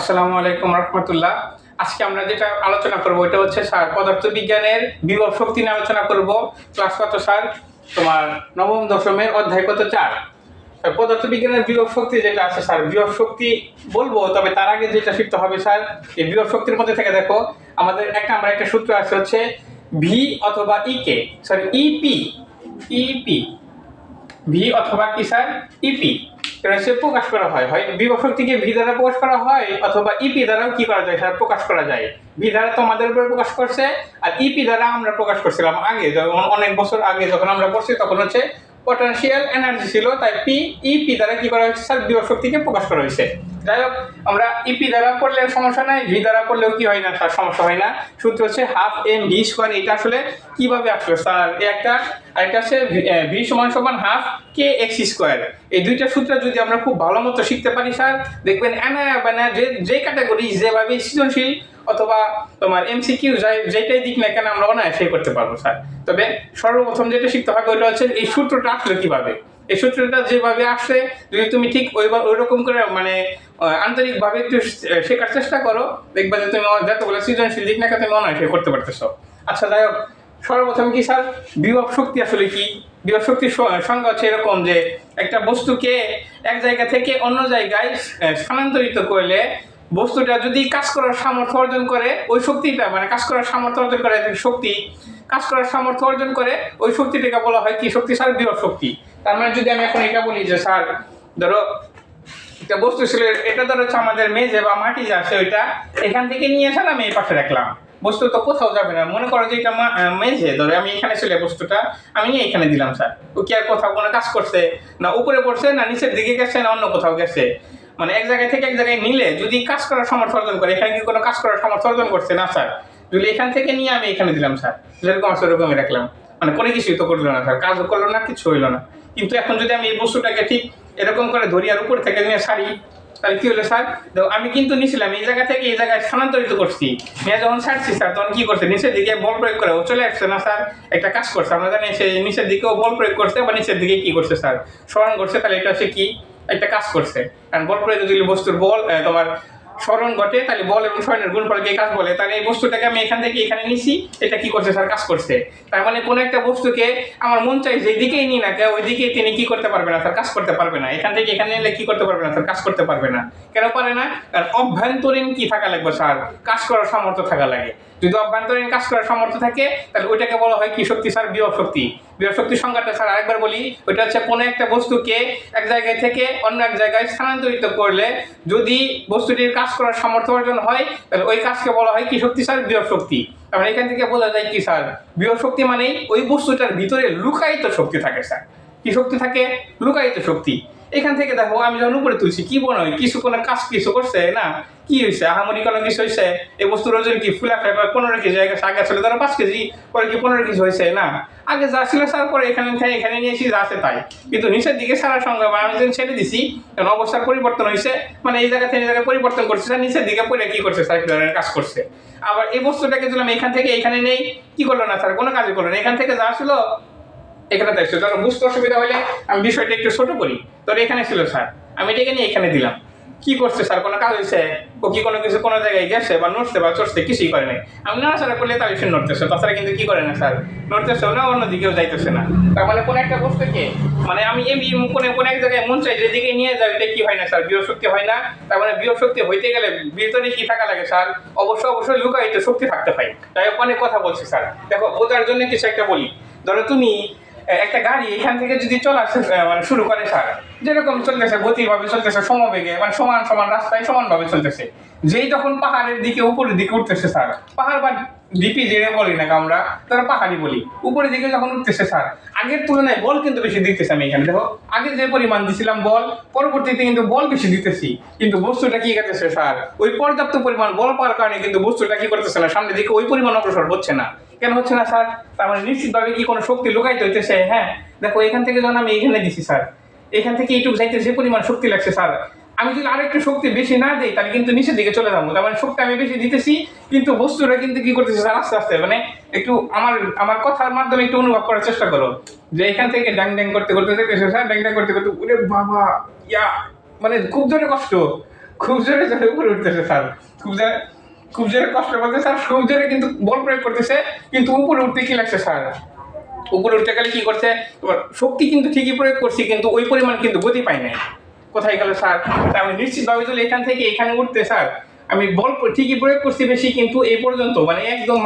আসসালামু আলাইকুম রহমতুল্লাহ। আজকে আমরা যেটা আলোচনা করব এটা হচ্ছে স্যার পদার্থ বিজ্ঞানের বিভব শক্তি নিয়ে আলোচনা করব। ক্লাস কত স্যার? তোমার নবম দশমের অধ্যায় কত চার? স্যার, পদার্থ বিজ্ঞানের বিভব শক্তি যেটা আছে স্যার বিভব শক্তি বলব তবে তার আগে যেটা শিখতে হবে স্যার এই বিভব শক্তির মধ্যে থেকে দেখো আমাদের এক নাম্বার একটা সূত্র আছে হচ্ছে ভি অথবা ই কে sir E P E P V অথবা কি স্যার? ইপি হচ্ছে প্রকাশ করা হয়। হয় বিভব শক্তিকে ভি দ্বারা প্রকাশ করা হয় অথবা ইপি দ্বারাও কি করা যায়? স্যার প্রকাশ করা যায়। ভি দ্বারা তো আমাদের উপরে প্রকাশ করছে আর ইপি দ্বারা আমরা প্রকাশ করছিলাম আগে। যখন অনেক বছর আগে যখন আমরা পড়ছি তখন হচ্ছে পটেনশিয়াল এনার্জি ছিল, তাই পি ইপি দ্বারা কি করা হয়েছে? স্যার বিভব শক্তিকে প্রকাশ করা হয়েছে। যাই হোক, আমরা ইপি দ্বারা পড়লে সমস্যা নাই ভি দ্বারা পড়লেও কি হয় না স্যার সমস্যা হয় না। সূত্র হচ্ছে হাফ এম ভি স্কোয়ার এটা আসলে কীভাবে আসলো? স্যার একটা আরেকটা হচ্ছে ভি সমান সমান হাফ কে এক্স স্কোয়ার এই দুইটা সূত্র যদি আমরা খুব ভালো মতো শিখতে পারি, স্যার, দেখবেন এনা মানে যে যে ক্যাটাগরি যেভাবে সৃজনশীল অথবা তোমার এমসিকিউ যাই, যেটাই দিক না কেন আমরা অনায়াসে করতে পারব, স্যার। তবে সর্বপ্রথম যেটা শিখতে হবে, ওটা হচ্ছে এই সূত্রটা আসলো কীভাবে? এই সূত্রটা যেভাবে আসে, যদি তুমি ঠিক ওই ওই রকম করে মানে আন্তরিকভাবে একটু শেখার চেষ্টা করো, দেখবে যে তুমি আমার যতগুলো সৃজনশীল দিক না তুমি অনায়াসে করতে পারতেছো। আচ্ছা যাই হোক, সর্বপ্রথম কি স্যার? বিভব শক্তি আসলে কি? বিভব শক্তির সংজ্ঞা হচ্ছে এরকম যে, একটা বস্তুকে এক জায়গা থেকে অন্য জায়গায় স্থানান্তরিত করলে বস্তুটা যদি কাজ করার সামর্থ্য অর্জন করে, ওই শক্তিটা মানে কাজ করার সামর্থ্য অর্জন করে শক্তি, কাজ করার সামর্থ্য অর্জন করে, ওই শক্তিটাকে বলা হয় কি শক্তি স্যার? বিভব শক্তি। তার মানে যদি আমি এখন এটা বলি যে, স্যার, ধরো, একটা বস্তু ছিল, এটা ধরো হচ্ছে আমাদের মেঝে বা মাটি যা আছে ওইটা, এখান থেকে নিয়ে এসে আমি এই পাশে রাখলাম। বস্তু তো কোথাও যাবে না। মনে করো যে এটা মেঝে, ধরো আমি এখানে ছিল বস্তুটা, আমি নিয়ে এখানে দিলাম, স্যার। ও কি আর কোথাও কোনো কাজ করছে? না উপরে পড়ছে, না নিচের দিকে গেছে, না অন্য কোথাও গেছে? মানে এক জায়গায় থেকে এক জায়গায় নিলে যদি কাজ করার সামর্থ্য অর্জন করে, এখানে কি কোনো কাজ করার সামর্থ্য অর্জন করছে? না, স্যার। যদি এখান থেকে নিয়ে আমি এখানে দিলাম, স্যার। যেরকম আছে ওরকমই রাখলাম। মানে কোনো কিছুই তো করল না, স্যার। কাজও করল না কিছু হইল না। কিন্তু এখন যদি আমি এই বস্তুটাকে ঠিক এরকম করে ধরি আর উপর থেকে নিয়ে সারি, তাহলে কি হলো স্যার? তো আমি কিন্তু নিছিলাম, এই জায়গা থেকে এই জায়গায় স্থানান্তরিত করছি। নিয়ে যখন ছাড়ছি স্যার, তখন কি করছে? নিচের দিকে বল প্রয়োগ করে ও চলে আসছে না স্যার? একটা কাজ করছে, আমরা জানি সে নিচের দিকেও বল প্রয়োগ করছে বা নিচের দিকে কি করছে স্যার? স্মরণ করছে, তাহলে এটা হচ্ছে কি? একটা কাজ করছে। কারণ বল প্রয়োগ যদি বস্তুর বল তোমার স্মরণ ঘটে, তাহলে বল এবং স্মরণের গুণফলকে কাজ বলে? তাহলে এই বস্তুটাকে আমি এখান থেকে এখানে নিছি, এটা কি করছে? স্যার, কাজ করছে। তার মানে কোনো একটা বস্তুকে আমার মন চাই যে দিকেই নি না ওই দিকে তিনি কি করতে পারবে না, স্যার, কাজ করতে পারবে না। এখান থেকে এখানে নিলে কি করতে পারবে না, স্যার, কাজ করতে পারবে না। কেন পারে না? কারণ অভ্যন্তরীণ কি থাকা লাগবে, স্যার? কাজ করার সামর্থ্য থাকা লাগে। যদি অভ্যন্তরীণ কাজ করার সামর্থ্য থাকে, তাহলে ওইটাকে বলা হয় কি শক্তি স্যার? বিভব শক্তি। বিভব শক্তির সংজ্ঞাটা স্যার আরেকবার বলি, ওইটা হচ্ছে কোনো একটা বস্তুকে এক জায়গায় থেকে অন্য এক জায়গায় স্থানান্তরিত করলে যদি বস্তুটির কাজ করার সামর্থ্য অর্জন হয়, তাহলে ওই কাজকে বলা হয় কি শক্তি স্যার? বিভব শক্তি। তারপরে এখান থেকে বোঝা যায় কি স্যার? বিভব শক্তি মানেই ওই বস্তুটার ভিতরে লুকায়িত শক্তি থাকে স্যার। কি শক্তি থাকে? লুকায়িত শক্তি। এখান থেকে দেখো, আমি যখন উপরে তুলছি, কি মনে হয় কিছু কোনো কাজ কিছু করছে? না। কি হয়েছে আহামরি কোনো কিছু হয়েছে এই বস্তুর ওজন কি ফুলা খাই পনেরো কেজি আগে ছিল, ধরো পাঁচ কেজি, পরে কি পনেরো কেজি হয়েছে না। আগে যা ছিল স্যার পরে এখানে খাই, এখানে নিয়েছি যা আছে তাই। কিন্তু নিচের দিকে সারার সঙ্গে বা আমি যখন ছেড়ে দিছি তখন অবস্থার পরিবর্তন হয়েছে মানে এই জায়গা থেকে জায়গায় পরিবর্তন করছে, স্যার, নিচের দিকে পরে কি করছে? স্যার ধরনের কাজ করছে। আবার এই বস্তুটাকে যদি আমি এখান থেকে এখানে নেই, কি করল না, স্যার? কোনো কাজই করল না। এখান থেকে যা ছিল এখানে দেখছ। ধরো, বুঝতে অসুবিধা হলে আমি বিষয়টা একটু ছোট করি। তোর এখানে ছিল, স্যার। আমি এটাকে নিয়ে এখানে দিলাম। কি করছে, স্যার? কোনো কাজ হয়েছে? ও কি কোনো কিছু, কোনো জায়গায় গেছে বা নড়ছে বা চড়ছে, কিছুই করে নাই। আমি নাড়াচাড়া করলে তাহলে সে নড়তেছে। তাছাড়া কিন্তু কি করে না, স্যার? নড়তেছেও না, অন্য দিকেও যাইতেছে না। তার মানে কোনো একটা বস্তুকে মানে আমি এমনি কোনো কোনো এক জায়গায় মন চাই যেদিকে নিয়ে যাবে এটা কি হয় না, স্যার? শক্তি হয় না? তার মানে শক্তি হইতে গেলে ভিতরে কি থাকা লাগে, স্যার? অবশ্যই অবশ্যই লুকায়িত শক্তি থাকতে হয়। তাই অনেক কথা বলছি, স্যার। দেখো, বোঝার জন্য কিছু একটা বলি। ধরো, তুমি একটা গাড়ি এখান থেকে যদি চলা মানে শুরু করে স্যার, যেরকম চলতেছে গতিভাবে চলতেছে সমবেগে মানে সমান সমান রাস্তায় সমানভাবে চলতেছে। যেই যখন পাহাড়ের দিকে, উপরের দিকে উঠতেছে স্যার, পাহাড় বা ডিপি যে বলি না আমরা, তারা পাহাড়ি বলি। উপরের দিকে যখন উঠতেছে স্যার, আগের তুলনায় বল কিন্তু বেশি দিতেছে আমি এখানে। দেখো, আগে যে পরিমাণ দিছিলাম বল, পরবর্তীতে কিন্তু বল বেশি দিতেছি। কিন্তু বস্তুটা কি করতেছে স্যার? ওই পর্যাপ্ত পরিমাণ বল পাওয়ার কারণে কিন্তু বস্তুটা কি করতেছে না, সামনের দিকে ওই পরিমাণ অগ্রসর হচ্ছে না। কেন হচ্ছে না, স্যার? তার মানে নিশ্চিতভাবে কি কোনো শক্তি লুকাইতে হইতেছে? হ্যাঁ। দেখো, এখান থেকে যখন আমি এখানে দিছি, স্যার, এখান থেকে এইটুকু যাইতে যে পরিমাণ শক্তি লাগছে, স্যার, আমি যদি আরেকটু শক্তি বেশি না দিই, তাহলে কিন্তু নিচের দিকে চলে যাব। তার মানে শক্তি আমি বেশি দিতেছি, কিন্তু বস্তুটা কিন্তু কি করতেছে, স্যার, আস্তে আস্তে মানে একটু আমার আমার কথার মাধ্যমে একটু অনুভব করার চেষ্টা করো। যে এখান থেকে ড্যাং ড্যাং করতে করতে যেতেছে স্যার, ড্যাং ড্যাং করতে করতে উরে বাবা, ইয়া! মানে খুব জোরে কষ্ট, খুব জোরে জোরে উপরে উঠতেছে, স্যার। খুব জোরে খুব জোরে কষ্ট বলতে স্যার খুব জোরে কিন্তু বল প্রয়োগ করতেছে, কিন্তু উপরে উঠতে কি লাগছে স্যার? উপরে উঠতে গেলে কি করছে? শক্তি কিন্তু ঠিকই প্রয়োগ করছি, কিন্তু ওই পরিমাণ কিন্তু গতি পাই নাই। কোথায় গেল স্যার? আমি নিশ্চিতভাবে যদি এখান থেকে এখানে উঠতে স্যার, আমি বল ঠিকই প্রয়োগ করছি বেশি, কিন্তু এই পর্যন্ত মানে একদম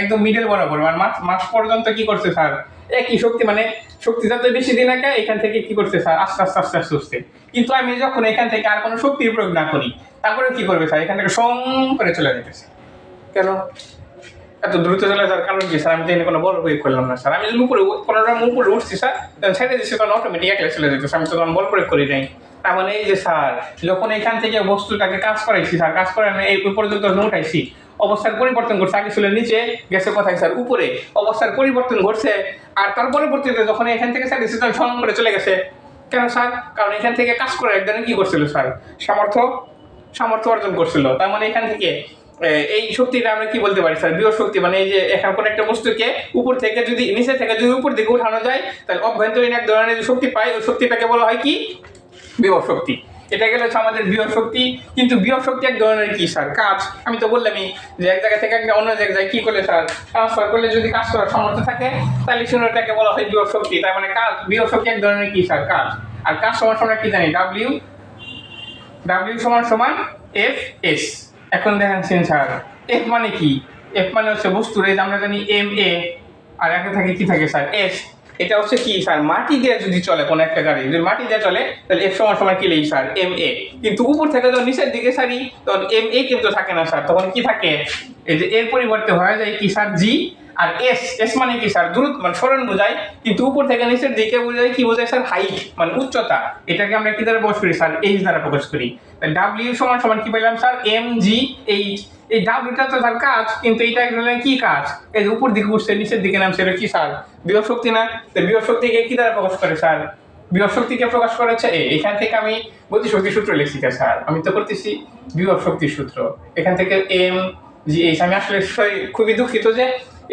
একদম মিডল বরাবর মানে মাছ মাছ পর্যন্ত কি করছে স্যার? একই শক্তি মানে শক্তি যাতে বেশি দিন আগে, এখান থেকে কি করছে স্যার? আস্তে আস্তে আস্তে আস্তে আস্তে। কিন্তু আমি যখন এখান থেকে আর কোনো শক্তির প্রয়োগ না করি তারপরে কি করবে স্যার? এখান থেকে সং করে চলে যেতেছে। কেন? এত দ্রুত চলে যাওয়ার কারণ কি? স্যার, আমি তো কোনো বল প্রয়োগ করলাম না, স্যার। আমি যদি উপরে কোনো রকম উপরে উঠছি, স্যার, তখন ছেড়ে দিচ্ছি তখন অটোমেটিক একলা চলে যেত আমি তো তখন বল প্রয়োগ করি নাই। তার মানে এই যে, স্যার, যখন এখান থেকে বস্তুটাকে কাজ করাইছি, স্যার, কাজ করে আমি এই পর্যন্ত উঠাইছি, অবস্থার পরিবর্তন ঘটছে। আগে ছিল নিচে, গেছে কোথায়, স্যার? উপরে। অবস্থার পরিবর্তন ঘটছে, আর তার পরবর্তীতে যখন এখান থেকে স্যার তখন সঙ্গ করে চলে গেছে। কেন, স্যার? কারণ এখান থেকে কাজ করে একদিনে কি করছিল, স্যার? সামর্থ্য? সামর্থ্য অর্জন করছিল। তার মানে এখান থেকে এই শক্তিটা আমরা কি বলতে পারি স্যার বিয় শক্তি মানে এই যে এখন কোনো একটা বস্তুকে উপর থেকে যদি, নিচে থেকে যদি উপর দিকে উঠানো যায়, তাহলে অভ্যন্তরীণ এক ধরনের যে শক্তি পায়, ওই শক্তিটাকে বলা হয় কি? বিভব শক্তি। এটা গেলে হচ্ছে আমাদের বিভব শক্তি। কিন্তু বিভব শক্তি এক ধরনের কি স্যার কাজ। আমি তো বললামই যে এক জায়গা থেকে একটা অন্য জায়গায় কি করলে স্যার ট্রান্সফার করলে যদি কাজ করার সামর্থ্য থাকে, তাহলে শূন্যটাকে বলা হয় বিভব শক্তি। তার মানে কাজ বিভব শক্তি এক ধরনের কি স্যার কাজ। আর কাজ সমান আমরা কি জানি? ডাব্লিউ ডাব্লিউ সমান সমান এফ এস এখন দেখেন সেন্সার এফ মানে কি? এফ মানে হচ্ছে বস্তুর, এই আমরা জানি এম এ আর একে থাকে কি থাকে স্যার? এস এটা হচ্ছে কি, স্যার? মাটি দিয়ে যদি চলে কোনো একটা গাড়ি, যদি মাটি দিয়ে চলে, তাহলে এফ সমান সমান কি লিখি স্যার? এম এ কিন্তু উপর থেকে যখন নিচের দিকে সারি, তখন এম এ কিন্তু থাকে না, স্যার। তখন কি থাকে? এই যে এর পরিবর্তে হয়ে যায় কি, স্যার? জি আর এস এস মানে কি, স্যার? দূরত্ব মানে সরণ বোঝায়। কিন্তু উপর থেকে নিচের দিকে বোঝায়, কি বোঝায়, স্যার? হাইট মানে উচ্চতা। এটাকে আমরা কি দ্বারা প্রকাশ করি, স্যার? এইচ দ্বারা প্রকাশ করি। ডাব্লিউ সমান সমান কি পেলাম স্যার? এম জি এইচ এই ডাব্লিউটা তো তার কাজ, কিন্তু একটা কি কাজ? এই যে উপর দিকে উঠছে, নিচের দিকে নামছে, এটা কি স্যার বিভব শক্তি না? তো শক্তিকে কি দ্বারা প্রকাশ করে স্যার বিভব শক্তিকে প্রকাশ করেছে এখান থেকে আমি গতিশক্তি সূত্র লিখছি স্যার আমি তো করতেছি বিভব শক্তির সূত্র। এখান থেকে এম জি এইচ, আমি আসলে সরি খুবই দুঃখিত যে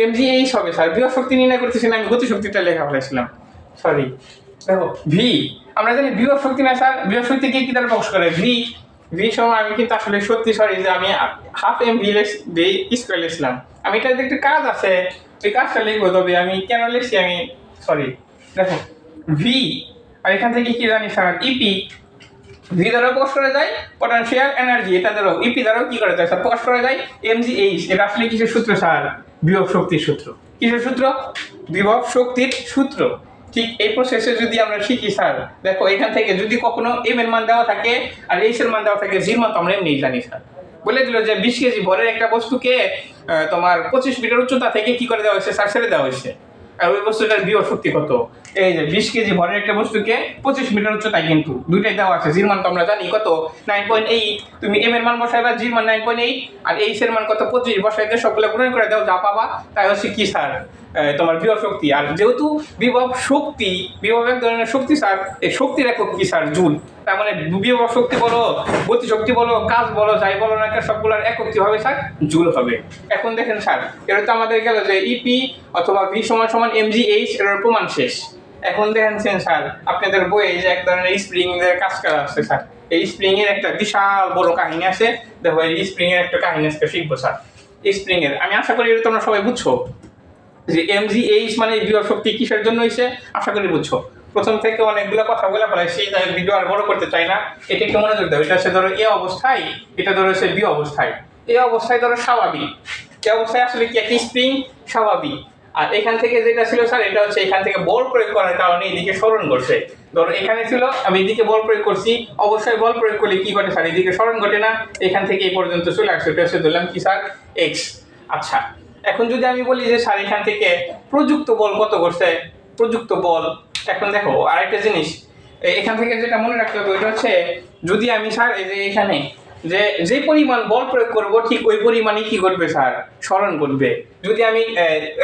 এম জি এইচ হবে স্যার বিভব শক্তি নির্ণয় করতেছি না, আমি গতি শক্তিটা লেখা ফেলেছিলাম। সরি দেখো ভি আমরা জানি বিভব শক্তি না স্যার বিভব শক্তিকে কি দ্বারা প্রকাশ করে? ভি সময় আমি কিন্তু আসলে সত্যি সরি যে আমি half M V V square লিখছিলাম আমি এটা একটা কাজ আছে। ওই কাজটা লিখব, তবে আমি কেন লিখছি আমি সরি। দেখো ভি আর এখান থেকে কি জানি স্যার? ইপি ভি দ্বারাও প্রকাশ করা যায় পটেনশিয়াল এনার্জি এটা দ্বারাও। ইপি দ্বারাও কি করা যায় স্যার? প্রকাশ করা যায় এমজি এইচ এটা আসলে কিসের সূত্র স্যার? বিভব শক্তির সূত্র। কিসের সূত্র? বিভব শক্তির সূত্র। ঠিক এই প্রসেসে যদি আমরা শিখি, স্যার, দেখো, এখান থেকে যদি কখনো এম এর মান দেওয়া থাকে আর এইচ এর মান দেওয়া থাকে জির মান তো আমরা এমনি জানি, স্যার। বলে দিল যে বিশ কেজি ভরের একটা বস্তুকে তোমার পঁচিশ মিটার উচ্চতা থেকে কি করে দেওয়া হয়েছে, স্যার, ছেড়ে দেওয়া হয়েছে। আর ওই বস্তুটার বিভব শক্তি কত? এই যে বিশ কেজি ভরের একটা বস্তুকে পঁচিশ মিটার উচ্চতায় কিন্তু দুইটাই দেওয়া আছে জির মান তো আমরা জানি, কত? নাইন পয়েন্ট এইট তুমি এম এর মান বসাইবা জির মান নাইন পয়েন্ট এইট আর এইচ এর মান কত? পঁচিশ। বসাইতে সবগুলো গুণন করে দাও, যা পাবা, তাই হচ্ছে কি, স্যার? তোমার বিভব শক্তি। আর যেহেতু বিভব শক্তি, বিভব এক ধরনের শক্তি, স্যার এই শক্তির একক কি, স্যার? জুল। তার মানে বিভব শক্তি বলো, গতি শক্তি বলো, কাজ বলো, যাই বলো না কেন, সবগুলোর একক হবে, স্যার? জুল হবে। এখন দেখেন, স্যার, এটা তো আমাদের গেল যে ইপি অথবা ভি সমান সমান এমজি এইচ এর প্রমাণ শেষ। এখন দেখেন স্যার, আপনাদের বইয়ে যে এক ধরনের স্প্রিং এর কাজ করা আছে, স্যার। এই স্প্রিং এর একটা বিশাল বড় কাহিনী আছে। দেখো, এই স্প্রিং এর একটা কাহিনী আজকে শিখব, স্যার। স্প্রিং এর আমি আশা করি এটা তোমরা সবাই বুঝছ। যে এম জি এমজিএইচ মানে বিভব শক্তি কিসের জন্য হয়েছে আশা করি বুঝছ। প্রথম থেকে অনেকগুলো কথা বলে ফেলাইছি তাই ভিডিও আর বড় করতে চাই না। এটা একটু মনোযোগ দাও। এটা হচ্ছে ধরো এ অবস্থায়, এটা ধরো হচ্ছে বি অবস্থায়। এ অবস্থায় ধরো স্বাভাবিক। এ অবস্থায় আসলে কি একটি স্প্রিং স্বাভাবিক। আর এখান থেকে যেটা ছিল স্যার এটা হচ্ছে এখান থেকে বল প্রয়োগ করার কারণে এদিকে স্মরণ করছে ধরো এখানে ছিল, আমি এদিকে বল প্রয়োগ করছি। অবশ্যই বল প্রয়োগ করলে কি ঘটে স্যার এদিকে স্মরণ ঘটে না। এখান থেকে এই পর্যন্ত চলে আসছে। এটা হচ্ছে ধরলাম কি স্যার এক্স আচ্ছা। এখন যদি আমি বলি যে স্যার এখান থেকে প্রযুক্ত বল কত করছে প্রযুক্ত বল। এখন দেখো, আরেকটা জিনিস এখান থেকে যেটা মনে রাখতে হবে, ওইটা হচ্ছে যদি আমি স্যার এই যে এখানে, যে যে পরিমাণ বল প্রয়োগ করব, ঠিক ওই পরিমাণে কি করবে স্যার স্মরণ করবে যদি আমি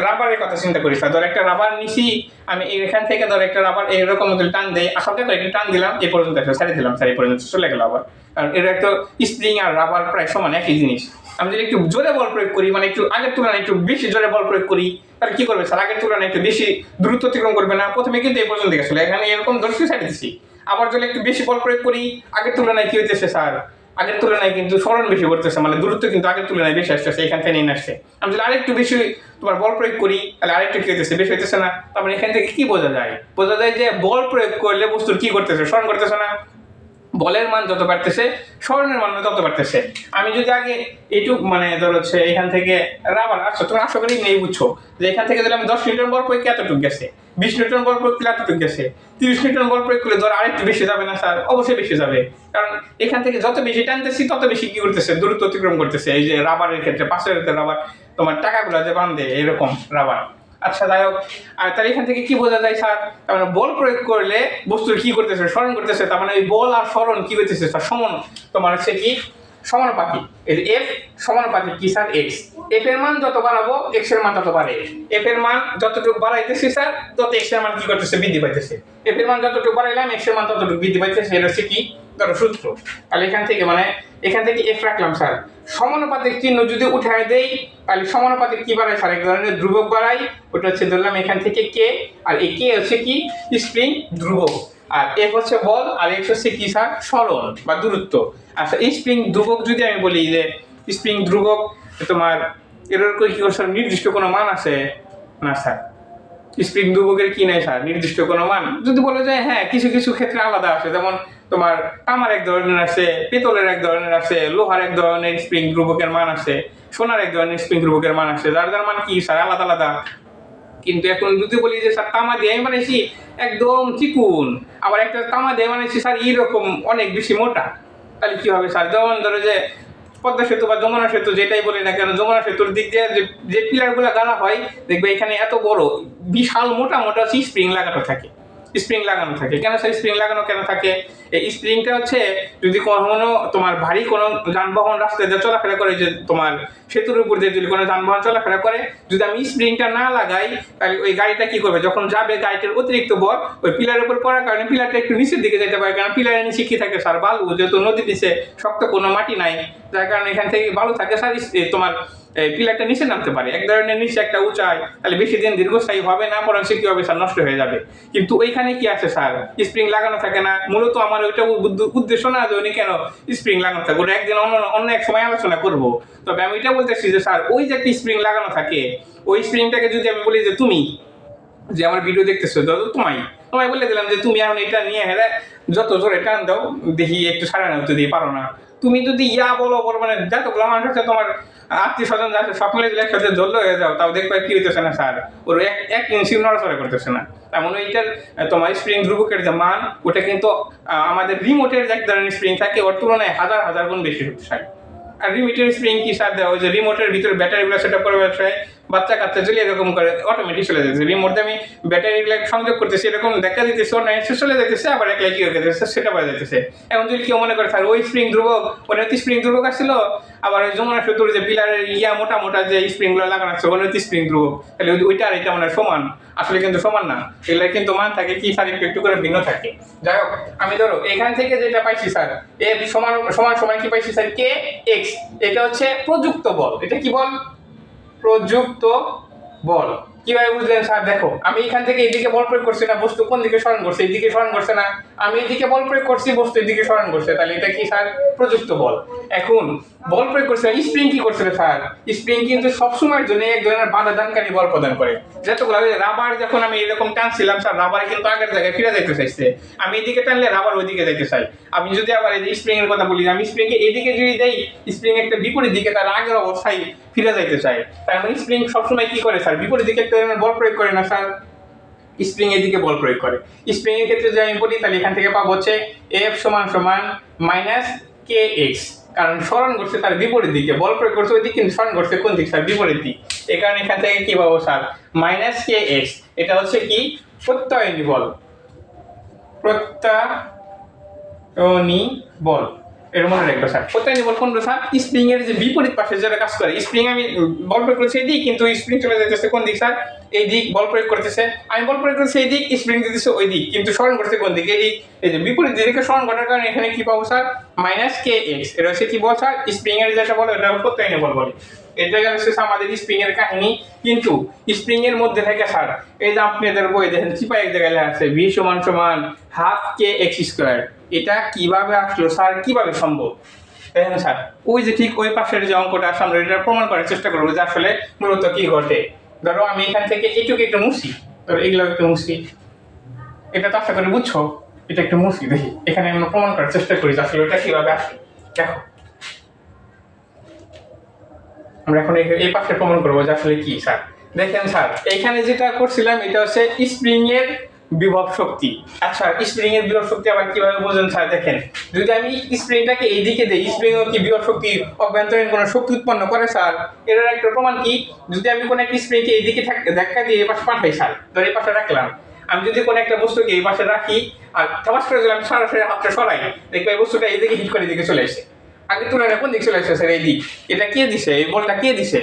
রাবারের কথা চিন্তা করি স্যার ধর একটা রাবার নিছি, আমি এখান থেকে ধর একটা রাবার এরকম যদি টান দেয় আসল দেখো, একটা টান দিলাম এই পর্যন্ত একটা, ছেড়ে দিলাম স্যার এই পর্যন্ত চলে গেল আবার। কারণ এটা একটা স্প্রিং আর রাবার প্রায় সমান একই জিনিস। আমি যদি একটু জোরে বল প্রয়োগ করি মানে একটু আগের তুলনায় একটু বেশি জোরে বল প্রয়োগ করি, তাহলে কি করবে স্যার? আগের তুলনায় একটু বেশি দ্রুত অতিক্রম করবে না? প্রথমে কিন্তু এই পর্যন্ত গেছিল। এখানে এরকম দর্শি সাইড দিচ্ছি আবার যদি একটু বেশি বল প্রয়োগ করি, আগের তুলনায় কি হইতেছে স্যার? আগের তুলনায় কিন্তু স্মরণ বেশি করতেছে মানে দূরত্ব কিন্তু আগের তুলনায় বেশি আসতেছে, এখান থেকে নিয়ে আসছে। আমি যদি আরেকটু বেশি তোমার বল প্রয়োগ করি, তাহলে আরেকটু কি হইতেছে? বেশি হইতেছে না। তার মানে এখান থেকে কি বোঝা যায়? বোঝা যায় যে বল প্রয়োগ করলে বস্তুর কি করতেছে? স্মরণ করতেছে না? বলের মান যত বাড়তেছে স্মরণের মান তত বাড়তেছে। আমি যদি আগে এইটুক মানে ধর হচ্ছে এখান থেকে রাবার আচ্ছা তোমরা আশা করি নেই বুঝছ। যে এখান থেকে যদি আমি দশ নিউটন বল প্রয়োগ এতটুকু গেছে। বিশ নিউটন বল প্রয়োগ করলে এতটুকু গেছে। তিরিশ নিউটন বল প্রয়োগ করলে ধর আরেকটু বেশি যাবে না, স্যার? অবশ্যই বেশি যাবে। কারণ এখান থেকে যত বেশি টানতেছি, তত বেশি কি করতেছে? দূরত্ব অতিক্রম করতেছে। এই যে রাবারের ক্ষেত্রে পাশের রাবার, তোমার টাকাগুলো যে বান্ধে, এরকম রাবার। আচ্ছা যাই হোক। আর তার এখান থেকে কি বোঝা যায়, স্যার? তার মানে বল প্রয়োগ করলে বস্তুর কি করতেছে, স্মরণ করতেছে, তার মানে ওই বল আর স্মরণ কি করতেছে স্যার? সমান। তোমার হচ্ছে কি? সমানুপাতিক। এই এফ সমানুপাতিক কি, স্যার? এক্স এফ এর মান যত বাড়াবো এক্সের মান তত বাড়ে। এফ এর মান যতটুকু বাড়াইতেছি, স্যার, তত এক্সের মান কি করতেছে? বৃদ্ধি পাইতেছে। এফ এর মান যতটুকু বাড়াইলাম এক্সের মান ততটুকু বৃদ্ধি পাইতেছে। এটা হচ্ছে কি? ধরো সূত্র তাহলে এখান থেকে মানে এখান থেকে এফ রাখলাম, স্যার। সমানুপাতিক চিহ্ন যদি উঠায় দেই, তাহলে সমানুপাতিক কি বাড়ায়, স্যার? এক ধরনের ধ্রুবক বাড়াই ওটা হচ্ছে ধরলাম এখান থেকে কে আর এ কে হচ্ছে কি? স্প্রিং ধ্রুবক। আর এফ হচ্ছে বল, আর এক্স হচ্ছে কি, স্যার? সরণ বা দূরত্ব। আচ্ছা এই স্প্রিং ধ্রুবক যদি আমি বলি যে স্প্রিং ধ্রুবক তোমার এর কি স্যার? নির্দিষ্ট কোনো মান আছে? না, স্যার। স্প্রিং ধ্রুবকের কি নাই, স্যার? নির্দিষ্ট কোনো মান? যদি বলে যায় হ্যাঁ কিছু কিছু ক্ষেত্রে আলাদা আছে। যেমন তোমার তামার এক ধরনের আছে পিতলের এক ধরনের আছে লোহার এক ধরনের স্প্রিং ধ্রুবকের মান আছে সোনার এক ধরনের স্প্রিং ধ্রুবকের মান আছে যার যার মান কি স্যার? আলাদা আলাদা। কিন্তু এখন যদি বলি যে স্যার, তামা দিয়ে আমি বানাইছি একদম চিকুন, আবার একটা তামা দিয়ে বানাইছি স্যার, এইরকম অনেক বেশি মোটা। তাহলে কি হবে স্যার? যেমন ধরো যে পদ্মা সেতু বা যমুনা সেতু, যেটাই বলি না কেন, যমুনা সেতুর দিক দিয়ে যে যে পিলারগুলো গাড়া হয়, দেখবে এখানে এত বড়, বিশাল মোটা মোটা স্প্রিং লাগানো থাকে। স্প্রিং লাগানো থাকে। কেন সেই স্প্রিং লাগানো কেন থাকে? এই স্প্রিংটা হচ্ছে যদি কখনো তোমার ভারী কোনো যানবাহন রাস্তায় দিয়ে চলাফেরা করে, যে তোমার সেতুর উপর দিয়ে যদি কোনো যানবাহন চলাফেরা করে, যদি আমি স্প্রিংটা না লাগাই, তাহলে ওই গাড়িটা কি করবে? যখন যাবে গাড়িটার অতিরিক্ত বল, ওই পিলারের উপর পড়ার কারণে পিলারটা একটু নিচের দিকে যেতে পারে, কারণ পিলারের নিচে কি থাকে স্যার বালু, যেহেতু নদীর নিচে শক্ত কোনো মাটি নাই, যার কারণে এখান থেকে বালু থাকে স্যার তোমার পিলারটা নিচে নামতে পারে। এক ধরনের নিচে একটা উঁচাই তাহলে বেশি দিন দীর্ঘস্থায়ী হবে না, বরং সে কি হবে স্যার নষ্ট হয়ে যাবে। কিন্তু ওইখানে কি আছে স্যার? স্প্রিং লাগানো থাকে না। মূলত আমার ওইটা উদ্দেশ্য না যে উনি কেন স্প্রিং লাগানো থাকে। ওটা একদিন অন্য অন্য এক সময় আলোচনা করব। তবে আমি এটা বলতেছি যে স্যার, ওই যে একটা স্প্রিং লাগানো থাকে, ওই স্প্রিংটাকে যদি আমি বলি যে তুমি, যে আমার ভিডিও দেখতেছো, তো তোমায় তোমায় বলে দিলাম যে তুমি এখন এটা নিয়ে হেরে যত জোরে টান দাও, দেখি একটু সারা নাও, যদি পারো না। তুমি যদি ইয়া বলো বলো মানে যতগুলো মানুষ আছে তোমার আত্মীয় স্বজন যাচ্ছে, সকলে যদি একসাথে জল হয়ে যাও, তাও দেখবে কি হইতেছে না স্যার? ওর এক এক ইঞ্চি নড়াচড়া করতেছে না। তেমন ওইটার, তোমার স্প্রিং ধ্রুবকের যে মান, ওটা কিন্তু আমাদের রিমোটের যে এক ধরনের স্প্রিং থাকে, ওর তুলনায় হাজার হাজার গুণ বেশি শক্তিশালী। আর রিমোটের স্প্রিং কি সার দেওয়া ওই যে রিমোটের ভিতরে ব্যাটারিগুলো সেট আপ করে ব্যবসায় বাচ্চা কাচ্চা চলে এরকম করে অটোমেটিক চলে যাচ্ছে রিমোট আমি ব্যাটারিগুলো সংযোগ করতেছি, এরকম দেখা দিতেছে নাই সে চলে যাইতেছে, আবার একলা কি যাচ্ছে সেটা পাওয়া যাইতেছে। এখন যদি কেউ মনে করে স্যার ওই স্প্রিং ধ্রুবক তো স্প্রিং ধ্রুবক আসছিল, আবার ওই যমুনা সেতুর যে পিলারের ইয়া মোটা মোটা যে স্প্রিংগুলো লাগানো আছে ওখানে তো স্প্রিং ধ্রুবক। তাহলে ওই- ওইটা আর এটা মানে সমান। আসলে কিন্তু সমান না। এগুলো কিন্তু মান থাকে, কি স্যার, একটু একটু করে ভিন্ন থাকে। যাই হোক, আমি ধরো, এখান থেকে যেটা পাইছি স্যার, এ সমান সমান সমান কি পাইছি স্যার? কে? এক্স এটা হচ্ছে প্রযুক্ত বল। এটা কি বল? প্রযুক্ত বল। কীভাবে বুঝলেন স্যার? দেখো, আমি এখান থেকে এদিকে বল প্রয়োগ করছি না, বস্তু কোন দিকে স্মরণ করছে, এদিকে স্মরণ করছে না। আমি এদিকে বল প্রয়োগ করছি, বস্তু এদিকে স্মরণ করছে। তাহলে এটা কি স্যার? প্রযুক্ত বল। এখন বল প্রয়োগ করছে স্প্রিং কি করছে স্যার? স্প্রিং কিন্তু সবসময়ের জন্য এক ধরনের বাধা দানকারী বল প্রদান করে। যতগুলো রাবার যখন আমি এরকম টানছিলাম স্যার রাবার কিন্তু আগের জায়গায় ফিরে যাইতে চাইছে। আমি এদিকে টানলে রাবার ওইদিকে যাইতে চাই। আমি যদি আবার এই স্প্রিং এর কথা বলি, আমি স্প্রিং এদিকে যদি দেই স্প্রিং একটা বিপরীত দিকে তার আগের অবস্থায় ফিরে যাইতে চাই। তার মানে স্প্রিং সবসময় কি করে স্যার বিপরীত দিকে একটা বল প্রয়োগ করে না স্যার স্প্রিং এর দিকে বল প্রয়োগ করে। স্প্রিং এর ক্ষেত্রে যদি আমি বলি, তাহলে এখান থেকে পাবো হচ্ছে এফ সমান সমান মাইনাস কে এক্স কারণ স্মরণ করছে তার বিপরীত দিকে, বল প্রয়োগ করছে ওই দিক কিন্তু স্মরণ করছে কোন দিক? স্যার, বিপরীত দিক। এ কারণে এখান থেকে কি পাবো, স্যার? মাইনাস কে এক্স এটা হচ্ছে কি? প্রত্যয়নী বল। প্রত্যয়নী বল। এর মনে রাখবে, স্যার। প্রত্যয়নী বল কোনটা স্যার স্প্রিং এর যে বিপরীত পাশে যেটা কাজ করে স্প্রিং আমি বল প্রয়োগ করছি এই দিক, কিন্তু স্প্রিং চলে যেতেছে কোন দিক, স্যার? এই দিক বল প্রয়োগ করতেছে। আমি বল প্রয়োগ করছি এই দিক স্প্রিং দিতেছে ওই দিক, কিন্তু স্মরণ করছে কোন দিকে? এই এই যে বিপরীত দিকে স্মরণ করার কারণে এখানে কি পাবো, স্যার? মাইনাস কে এক্স এটা হচ্ছে কি বল, স্যার? স্প্রিং এর যেটা বলে, এটা প্রত্যয়নী বল। এটা হচ্ছে আমাদের স্প্রিং এর কাহিনী। কিন্তু স্প্রিং এর মধ্যে থেকে স্যার এই যে আপনাদের বই দেখেন চিপা এক জায়গায় আছে, ভি সমান সমান হাফ কে এক্স স্কোয়ার এটা কীভাবে আসলো? স্যার কীভাবে সম্ভব? দেখেন স্যার ওই যে ঠিক ওই পাশের যে অঙ্কটা আসলে আমরা এটা প্রমাণ করার চেষ্টা করব যে আসলে মূলত কি ঘটে। ধরো আমি এখান থেকে এটুকু একটু মুছি, ধরো এগুলো একটু মুছি। এটা তো আশা করি বুঝছ, এটা একটু মুছি দেখি। এখানে আমরা প্রমাণ করার চেষ্টা করি যে আসলে ওটা কীভাবে আসে দেখো। আমরা এখন এই- পাশে প্রমাণ করব যে আসলে কি, স্যার। দেখেন, স্যার, এইখানে যেটা করছিলাম, এটা হচ্ছে স্প্রিং এর বিভব শক্তি। আচ্ছা স্প্রিং এর বিভব শক্তি আবার কীভাবে বোঝেন, স্যার, দেখেন। যদি আমি স্প্রিংটাকে এইদিকে দিই স্প্রিং কি বিভব শক্তি অভ্যন্তরীণ কোনো শক্তি উৎপন্ন করে, স্যার? এটার একটা প্রমাণ কি? যদি আমি কোনো একটা স্প্রিংকে এইদিকে ধাক্কা দিয়ে এই পাশে পাঠাই, স্যার, ধর এই পাশে রাখলাম। আমি যদি কোনো একটা বস্তুকে এই পাশে রাখি, আর ঠাস করে যদি আমি সরাসরি হাতটা সরাই, দেখব এই বস্তুটা এইদিকে হিট করে এদিকে চলে এসে আগে তুলে কোন দিক চলে এসেছে স্যার? এই দিক এটা কে দিছে? এই বলটা কে দিছে?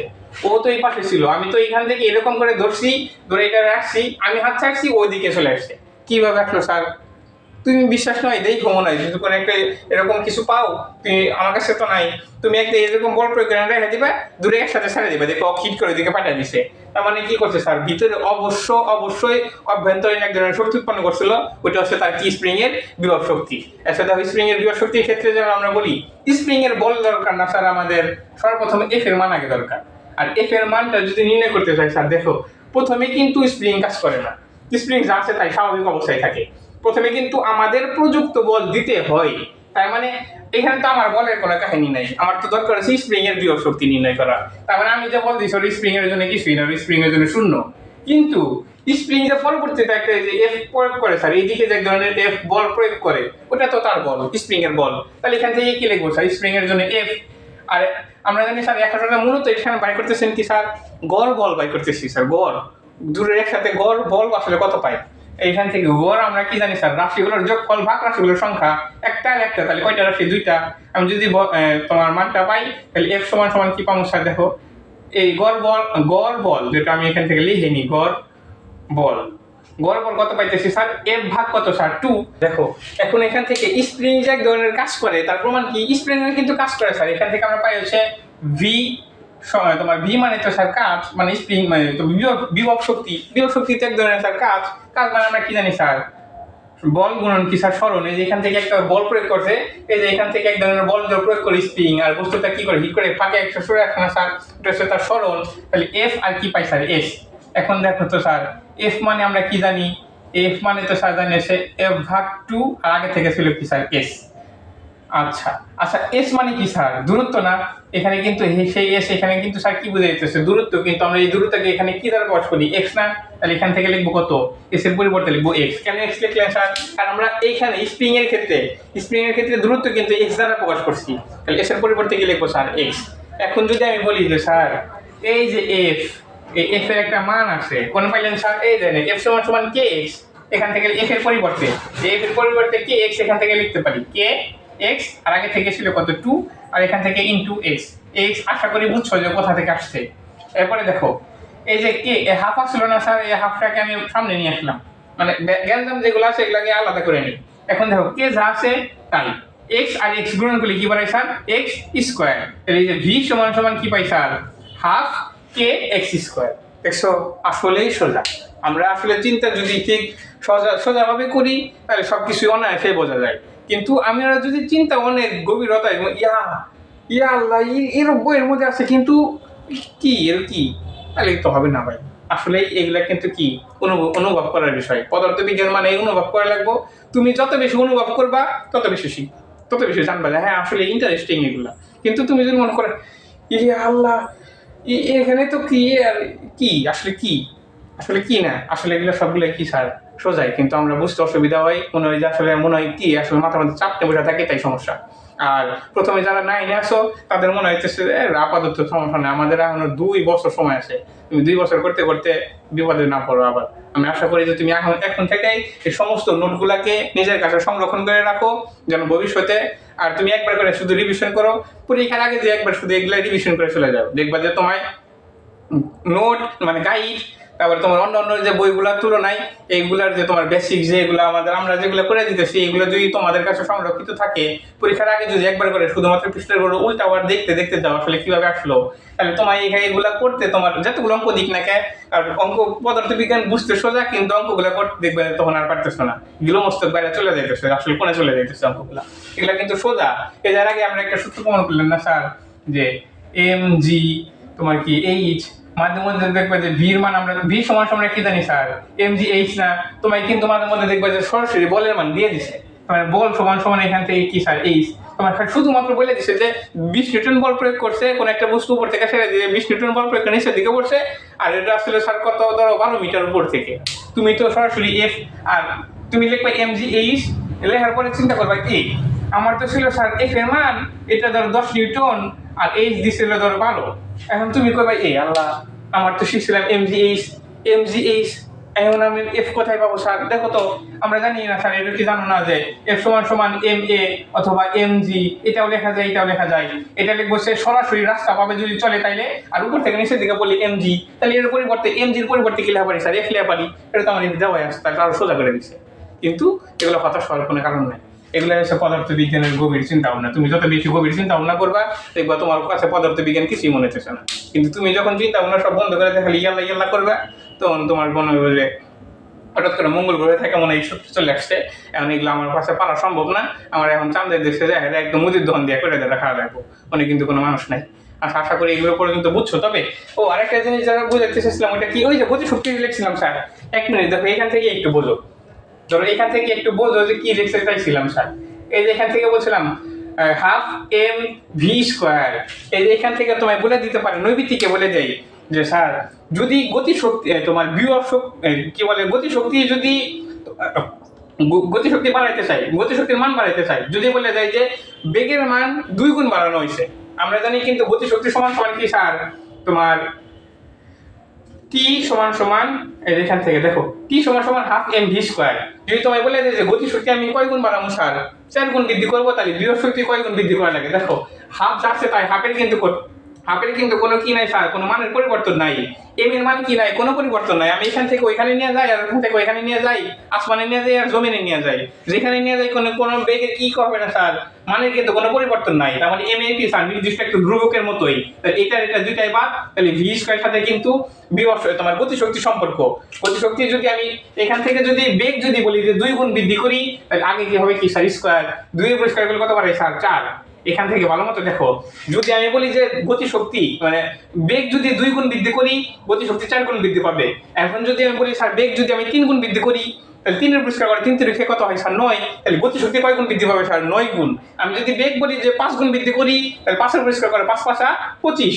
ও তো এই পাশে ছিল। আমি তো এখান থেকে এরকম করে ধরছি, ধরে এটা রাখছি, আমি হাত ছাড়ছি ওই দিকে চলে আসছে। কীভাবে আসলো স্যার? তুমি বিশ্বাস নয় দেখো মনে হয় যদি কোনো একটা এরকম কিছু পাও, তুমি আমার কাছে তো নাই। তুমি একটা এরকম বল প্রয়োগ করে রেখে দিবে, দূরে একসাথে ছেড়ে দিবে। দেখো হিট করে দিকে পাঠিয়ে দিছে। তার মানে কি করছে স্যার? ভিতরে অবশ্য, অবশ্যই অভ্যন্তরীণ এক ধরনের শক্তি উৎপন্ন করছিল। ওইটা হচ্ছে তার কি স্প্রিং এর বিভব শক্তি। সাথে স্প্রিং এর বিভব শক্তির ক্ষেত্রে যেমন আমরা বলি স্প্রিং এর বল দরকার না স্যার, আমাদের সর্বপ্রথম এফ এর মান আগে দরকার। আর এফ এর মানটা যদি নির্ণয় করতে চাই স্যার, দেখো, প্রথমে কিন্তু স্প্রিং কাজ করে না। স্প্রিং যা আছে তাই স্বাভাবিক অবস্থায় থাকে। প্রথমে কিন্তু আমাদের প্রযুক্ত বল দিতে হয়। তার মানে এখানে তো আমার বলের কোনো কাহিনী নাই। আমার তো দরকার আছে স্প্রিং এর বিয়োগ শক্তি নির্ণয় করা। তার মানে আমি যে বল দিচ্ছি ওই স্প্রিং এর জন্য কিছুই না স্প্রিং এর জন্য শূন্য। কিন্তু স্প্রিং যে পরবর্তীতে একটা যে এফ প্রয়োগ করে স্যার এইদিকে যে এক ধরনের এফ বল প্রয়োগ করে, ওটা তো তার বল স্প্রিং এর বল। তাহলে এখান থেকে কি লিখব স্যার স্প্রিং এর জন্য এফ আর, আমরা জানি স্যার আমরা মূলত এখানে বাই করতেছেন কি স্যার গড় বল বাই করতেছি স্যার গড়। দূরের একসাথে গড়, বল আসলে কত পাই এইখান থেকে গড় আমরা কি জানি স্যার, রাশিগুলোর যোগফল ভাগ রাশিগুলোর সংখ্যা, একটা একটা, তাহলে কয়টা রাশি? দুইটা। আমি যদি তোমার মানটা পাই, তাহলে এফ সমান সমান কি পাবো স্যার? দেখো, এই গড় বল গড় বল, যেটা আমি এখান থেকে লিখে নিই, গড় বল। গড় বল কত পাইতেছি স্যার? এফ ভাগ কত স্যার? টু। দেখো, এখন এখান থেকে স্প্রিং যে এক ধরনের কাজ করে, তার প্রমাণ কি? স্প্রিং কিন্তু কাজ করে স্যার। এখান থেকে আমরা পাই হচ্ছে ভি তোমার ভি মানে তো স্যার কাজ মানে স্প্রিং মানে তো বিভব শক্তি বিভব শক্তি তো এক ধরনের স্যার কাজ। কাজ মানে আমরা কি জানি স্যার? বল গুণন কি স্যার স্মরণ? এই যে এখান থেকে একটা বল প্রয়োগ করছে, এই যে এখান থেকে এক ধরনের বল প্রয়োগ করে স্প্রিং আর বস্তুটা কি করে? হিট করে ফাঁকে একটা সরে আসে না স্যার, এটা তার স্মরণ। তাহলে এফ আর কি পাই স্যার? এস এখন দেখো তো স্যার এফ মানে আমরা কি জানি? এফ মানে তো স্যার জানি এসে এফ ভাগ টু আগে থেকে ছিল কি স্যার? এস আচ্ছা আচ্ছা এস মানে কি স্যার দূরত্ব না? এখানে কিন্তু সেই এস এখানে কিন্তু স্যার কি বুঝে যেতেছে দূরত্ব, কিন্তু আমরা এই দূরত্বকে এখানে কি দ্বারা প্রকাশ করি? এক্স না? তাহলে এখান থেকে লিখব কত? এস এর পরিবর্তে লিখব এক্স কেন এক্স লিখলেন স্যার আর আমরা এইখানে স্প্রিং এর ক্ষেত্রে স্প্রিং এর ক্ষেত্রে দূরত্ব কিন্তু এক্স দ্বারা প্রকাশ করছি। তাহলে এস এর পরিবর্তে কি লিখব স্যার এক্স এখন যদি আমি বলি যে স্যার এই যে এফ এই এফ এর একটা মান আছে, কোন পাইলেন স্যার এই জানেন এফ সমান সমান কে এক্স এখান থেকে এফ এর পরিবর্তে এফ এর পরিবর্তে কে এক্স এখান থেকে লিখতে পারি। কে এক্স আর আগে থেকে ছিল কত? টু আর এখান থেকে ইনটু এক্স এক্স আশা করি বুঝছ যে কোথা থেকে আসছে। এরপরে দেখো, এই যে কে এ হাফ আসলো না স্যার এই হাফটাকে আমি সামনে নিয়ে আসলাম। মানে গ্যান্দাম যেগুলো আছে, এগুলোকে আলাদা করে নিই। এখন দেখো কে যা আছে, তাই। এক্স আর এক্স গুণন করলে কি পাই স্যার এক্স স্কোয়ার তাহলে এই যে ভি সমান সমান কি পাই sir half K X square দেখছ? আসলেই সোজা। আমরা আসলে চিন্তা যদি ঠিক সোজা সোজাভাবে করি, তাহলে সব কিছুই অনায়াসে বোঝা যায়। কিন্তু আমরা যদি চিন্তা অনেক গভীরতায় ইয়া ইয়া আল্লাহ, ই- এর বইয়ের মধ্যে আছে কিন্তু কি, এর কি? তাহলে তো হবে না ভাই। আসলে এগুলা কিন্তু কি? অনুভব করার বিষয়। পদার্থ বিজ্ঞান মানে অনুভব করা লাগবো। তুমি যত বেশি অনুভব করবা, তত বেশি শিখ তত বেশি জানবা হ্যাঁ আসলে ইন্টারেস্টিং এগুলা। কিন্তু তুমি যদি মনে করো ইয়ে আল্লাহ এখানে তো কি, আর কি? আসলে কি? আসলে কি না? আসলে এগুলো সবগুলো কি, স্যার? সোজাই, কিন্তু আমরা বুঝতে অসুবিধা হয়, মনে হয় যে আসলে মনে হয় কি, আসলে মাথার মধ্যে চাপটে বোঝা থাকে, তাই সমস্যা। আর প্রথমে যারা নাইনে আসো তাদের মনে হইতেছে আপাতত সমস্যা নেই, আমাদের এখনও দুই বছর সময় আছে। তুমি দুই বছর করতে করতে বিপদে না পড়ো আবার। আমি আশা করি যে তুমি এখন এখন থেকেই এই সমস্ত নোটগুলাকে নিজের কাছে সংরক্ষণ করে রাখো, যেন ভবিষ্যতে আর তুমি একবার করে শুধু রিভিশন করো, পরীক্ষার আগে যে একবার শুধু এগুলা রিভিশন করে চলে যাও। দেখবা যে তোমায় নোট মানে গাইড তারপরে তোমার অন্য অন্য যে বইগুলোর তুলনায় এইগুলার যে তোমার বেসিক যেগুলো আমাদের, আমরা যেগুলো করে দিতেছি, এগুলো যদি তোমাদের কাছে সংরক্ষিত থাকে, পরীক্ষার আগে যদি একবার করে শুধুমাত্র পৃষ্ঠের উল্টা আবার দেখতে দেখতে যাও, আসলে কীভাবে আসলো? তাহলে তোমার এখানে এগুলো করতে তোমার যতগুলো অঙ্ক দিক না কে আর অঙ্ক পদার্থ বিজ্ঞান বুঝতে সোজা, কিন্তু অঙ্কগুলো করতে দেখবে তখন আর পারতেছো না। এগুলো মস্তক বাইরে চলে যাইতেছে, আসলে কোনে চলে যাইতেছে অঙ্কগুলো। এগুলো কিন্তু সোজা। এর আগে আমরা একটা সূত্র প্রমাণ করলাম না, স্যার? যে এম জি তোমার কি এইচ মাঝে মধ্যে দেখবে যে ভির মান আমরা ভি সমান সমান কি জানি স্যার। এম জি এইচ না, তোমায় কিন্তু মাঝে মধ্যে দেখবে যে সরাসরি বলের মান দিয়ে দিছে। মানে বল সমান সমান এখান থেকে কি স্যার? এইচ তোমার শুধুমাত্র বলে দিছে যে বিশ নিউটন বল প্রয়োগ করছে, কোন একটা বস্তু উপর থেকে ছেড়ে দিয়ে বিশ নিউটন বল প্রয়োগ করে নিচের দিকে পড়ছে, আর এটা আসলে স্যার কত ধরো বারো মিটার উপর থেকে। তুমি তো সরাসরি এফ আর তুমি লিখবে এম জি এইচ লেখার পরে চিন্তা করবা কি? আমার তো ছিল স্যার এফ এর মান, এটা ধরো দশ নিউটন আর এইচ দিছিল ধরো বারো এখন তুমি কইবা এই আল্লাহ, আমার তো শিখছিলাম M G H M G H এখন আমি এফ কোথায় পাবো স্যার দেখো তো, আমরা জানি না স্যার এটা কি জানো না যে এফ সমান সমান এম এ অথবা এম জি এটাও লেখা যায়, এটাও লেখা যায়। এটা লিখব সে সরাসরি রাস্তা পাবে যদি চলে তাইলে। আর উপর থেকে নিচের দিকে বলি এম জি তাহলে এর পরিবর্তে এম জির পরিবর্তে কি লেখা পারি স্যার এফ লেখা পারি। এটা তো আমার দেওয়াই আসছে তার আরও সোজা করে দিচ্ছে কিন্তু এগুলো হতাশ হওয়ার কোনো কারণ নেই। এগুলো হচ্ছে পদার্থ বিজ্ঞানের গভীর চিন্তা ভাবনা তুমি যত বেশি গভীর চিন্তা ভাবনা করবা, দেখবা তোমার কাছে পদার্থ বিজ্ঞান কিছুই মনে হচ্ছে না। কিন্তু তুমি যখন চিন্তা ভাবনা সব বন্ধ করে দেখালে ইয়াল্লা ইয়াল্লা করবা, তখন তোমার মনে হবে যে হঠাৎ করে মঙ্গল গ্রহে থেকে মনে হয় এই চলে আসছে। এখন এগুলো আমার কাছে পারা সম্ভব না। আমার এখন চাঁদের দেশে যায় একদম মুদির দহন দিয়ে করে দেয় খাওয়া লাগবো মানে কিন্তু কোনো মানুষ নাই। আশা আশা করি এগুলো পর্যন্ত বুঝছ। তবে, ও, আরেকটা জিনিস যারা বুঝাতে চেয়েছিলাম ওটা কি? ওই যে গতি শক্তি লিখছিলাম, স্যার। এক মিনিট, দেখো এখান থেকে একটু বোঝো। ধরো এখান থেকে একটু বোঝো যে কি লিখতে চাইছিলাম স্যার? এই যে এখান থেকে বলছিলাম হাফ এম ভি স্কোয়ার এই যে এখান থেকে তোমায় বলে দিতে পারে নৈবিত্তিকে বলে দেয় যে স্যার যদি গতি শক্তি এ, তোমার বিভব শক্তি কি বলে গতি শক্তি যদি গ- গতি শক্তি বাড়াইতে চাই গতি শক্তির মান বাড়াইতে চাই যদি বলে যায় যে বেগের মান দুই গুণ বাড়ানো হয়েছে আমরা জানি কিন্তু গতি শক্তি সমান সমান কি স্যার? তোমার টি সমান সমান এখান থেকে দেখো টি সমান সমান হাফ এম ভি স্কোয়ার যদি তোমায় বলে যে গতি শক্তি আমি কয় গুণ বাড়াবো, স্যার? চার গুণ বৃদ্ধি করব, তাহলে বৃহস্পতি কয় গুণ বৃদ্ধি করা লাগে? দেখো হাফ যাচ্ছে তাই হাফের কিন্তু হাফের কিন্তু কোনো কি নাই স্যার, কোনো মানের পরিবর্তন নাই। এম মান কি নাই? কোনো পরিবর্তন নাই। আমি এখান থেকে ওইখানে নিয়ে যাই, আর ওখান থেকে ওইখানে নিয়ে যাই, আসমানে নিয়ে যাই, আর জমিনে নিয়ে যাই। যেখানে নিয়ে যাই, কোনো কোনো বেগের কি হবে না স্যার? মানের কিন্তু কোনো পরিবর্তন নাই। তার মানে এম এ কি স্যার, নির্দিষ্ট একটু ধ্রুবকের মতোই। তাহলে এটা দুইটাই বাদ। তাহলে ভি স্কোয়ার সাথে কিন্তু শ- তোমার গতিশক্তি সম্পর্ক। গতিশক্তি যদি আমি এখান থেকে যদি বেগ যদি বলি যে দুই গুণ বৃদ্ধি করি, তাহলে আগে কি হবে কি, স্যার? স্কোয়ার দুই স্কোয়ার করলে কত পারে স্যার? চার। এখান থেকে ভালো মতো দেখো, যদি আমি বলি যে গতিশক্তি মানে বেগ যদি দুই গুণ বৃদ্ধি করি, গতিশক্তি চার গুণ বৃদ্ধি পাবে। এখন যদি আমি বলি, স্যার, বেগ যদি আমি তিন গুণ বৃদ্ধি করি, তাহলে তিনের পরিষ্কার করে তিন তিরিখে কত হয়, স্যার, নয়? তাহলে গতিশক্তি কয় গুণ বৃদ্ধি পাবে, স্যার, নয় গুণ? আমি যদি বেগ বলি যে পাঁচ গুণ বৃদ্ধি করি, তাহলে পাঁচের পরিষ্কার করে পাঁচ পাঁচা পঁচিশ।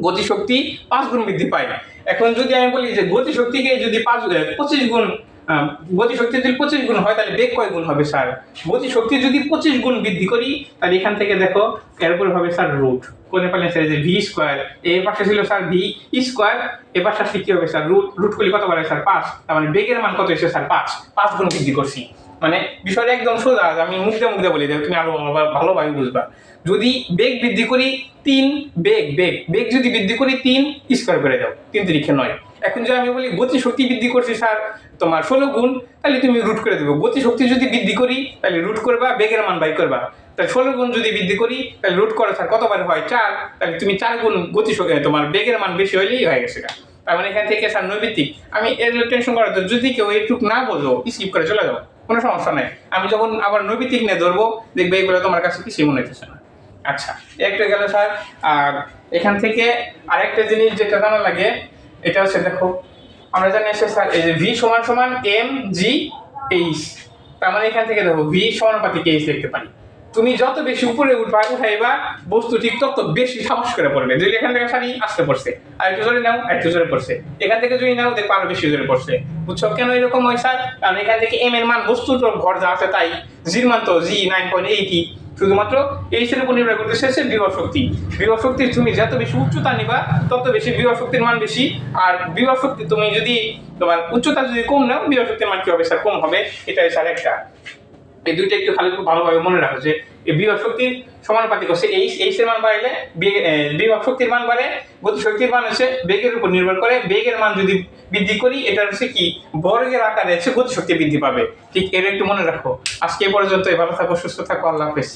গতিশক্তি পাঁচ গুণ বৃদ্ধি পায়। এখন যদি আমি বলি যে গতিশক্তিকে যদি পাঁচ পঁচিশ গুণ আহ, গতিশক্তি যদি পঁচিশ গুণ হয় তাহলে বেগ কয় গুণ হবে স্যার? গতি শক্তি যদি পঁচিশ গুণ বৃদ্ধি করি তাহলে এখান থেকে দেখো এরপর হবে স্যার রুট। কোনে পারলেন স্যার যে ভি স্কোয়ার এর পাশে ছিল স্যার ভি স্কোয়ার পাশে আসলে কি হবে স্যার রুট রুট করলে কত পারে স্যার পাঁচ। তার মানে বেগের মান কত এসে স্যার পাঁচ। পাঁচ গুণ বৃদ্ধি করছি। মানে বিষয়টা একদম সোজা আমি মুখে মুখে বলি যে তুমি আরও ভালো- ভালোভাবে বুঝবা। যদি বেগ বৃদ্ধি করি তিন বেগ বেগ বেগ যদি বৃদ্ধি করি তিন স্কোয়ার করে দাও তিন তিরিখে নয়। এখন যদি আমি বলি গতি শক্তি বৃদ্ধি করছি স্যার, তোমার ষোলো গুণ, তাহলে তুমি রুট করে দেবো। গতি শক্তি যদি বৃদ্ধি করি, তাহলে রুট করবা, বেগের মান বাই করবা। তাহলে ষোলো গুণ যদি বৃদ্ধি করি, তাহলে রুট করো স্যার, কতবার হয়? চার। তাহলে তুমি চার গুণ গতি শক্তি তোমার বেগের মান বেশি হইলেই হয়ে গেছে তার মানে এখান থেকে স্যার নৈবিত্তিক আমি এর টেনশন করার যদি কেউ এইটুক না বোঝো স্কিপ করে চলে যাব কোনো সমস্যা নাই। আমি যখন আবার নৈবিত্তিক নিয়ে ধরবো, দেখবে এগুলো তোমার কাছে কিছুই মনে হচ্ছে না। আচ্ছা একটা গেল স্যার। আর এখান থেকে আরেকটা জিনিস যেটা জানা লাগে এটা হচ্ছে দেখো আমরা জানি এসে স্যার, এই যে ভি সমান সমান এম জি এইচ তার মানে এখান থেকে দেখো ভি সমানুপাতিক এইচ লিখতে পারি। তুমি যত বেশি উপরে উঠবা উঠাইবা বস্তু ঠিক তত বেশি সাহস করে পড়বে। যদি এখান থেকে সারি আসতে পড়ছে, আর একটু জোরে নাও একটু জোরে পড়ছে। এখান থেকে যদি নাও, দেখব আরও বেশি জোরে পড়ছে। বুঝছ কেন এরকম হয় স্যার? কারণ এখান থেকে এম এর মান বস্তুর ভর যা আছে তাই। জির মান তো জি নাইন পয়েন্ট এইটি শুধুমাত্র এই সের উপর নির্ভর করতে শেষে বিবাহ শক্তি। বিবাহ শক্তির তুমি যত বেশি উচ্চতা নিবা, তত বেশি বিবাহ শক্তির মান বেশি। আর বিবাহ শক্তি তুমি যদি তোমার উচ্চতা যদি কম নাও বিবাহ শক্তির মান কি হবে স্যার? কম হবে। এটাই স্যার একটা। এই দুইটা একটু খালি খুব ভালোভাবে মনে রাখো যে, এই বিবাহ শক্তির সমানুপাতিক হচ্ছে এইচ এইচ এর মান বাড়লে বিভব শক্তির মান বাড়ে, গতি শক্তির মান হচ্ছে বেগের উপর নির্ভর করে, বেগের মান যদি বৃদ্ধি করি এটা হচ্ছে কি? বর্গের আকারে হচ্ছে গতি শক্তি বৃদ্ধি পাবে। ঠিক এর একটু মনে রাখো। আজকে পর্যন্ত ভালো থাকো, সুস্থ থাকো, আল্লাহ হাফেজ।